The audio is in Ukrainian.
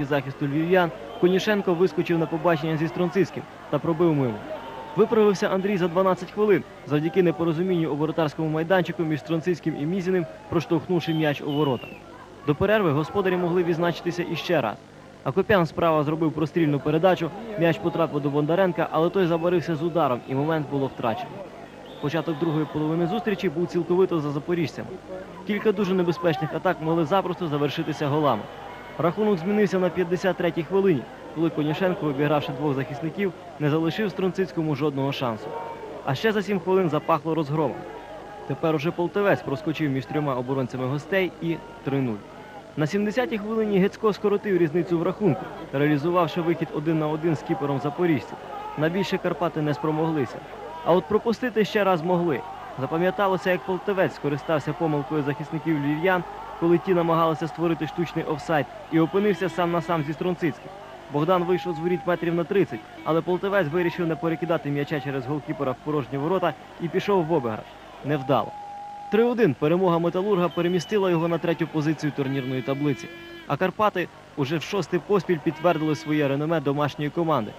Захисту львів'ян Конішенко вискочив на побачення зі Стронцицьким та пробив мимо. Виправився Андрій за 12 хвилин завдяки непорозумінню у воротарському майданчику між Стронцицьким і Мізіним, проштовхнувши м'яч у ворота. До перерви господарі могли відзначитися іще раз. Акопян справа зробив прострільну передачу, м'яч потрапив до Бондаренка, але той забарився з ударом і момент було втрачено. Початок другої половини зустрічі був цілковито за запоріжцями. Кілька дуже небезпечних атак могли запросто завершитися голами. Рахунок змінився на 53-й хвилині, коли Конішенко, обігравши двох захисників, не залишив Стронцицькому жодного шансу. А ще за 7 хвилин запахло розгромом. Тепер уже Полтавець проскочив між трьома оборонцями гостей і 3-0. На 70-й хвилині Гецько скоротив різницю в рахунку, реалізувавши вихід один на один з кіпером запоріжців. На більше Карпати не спромоглися. А от пропустити ще раз могли. Запам'яталося, як Полтавець скористався помилкою захисників львів'ян, коли ті намагалися створити штучний офсайд і опинився сам на сам зі Стронцицьким. Богдан вийшов з воріт метрів на 30, але Полтавець вирішив не перекидати м'яча через голкіпера в порожні ворота і пішов в обіграш. Невдало. 3-1 перемога Металурга перемістила його на третю позицію турнірної таблиці. А Карпати уже в шостий поспіль підтвердили своє реноме домашньої команди,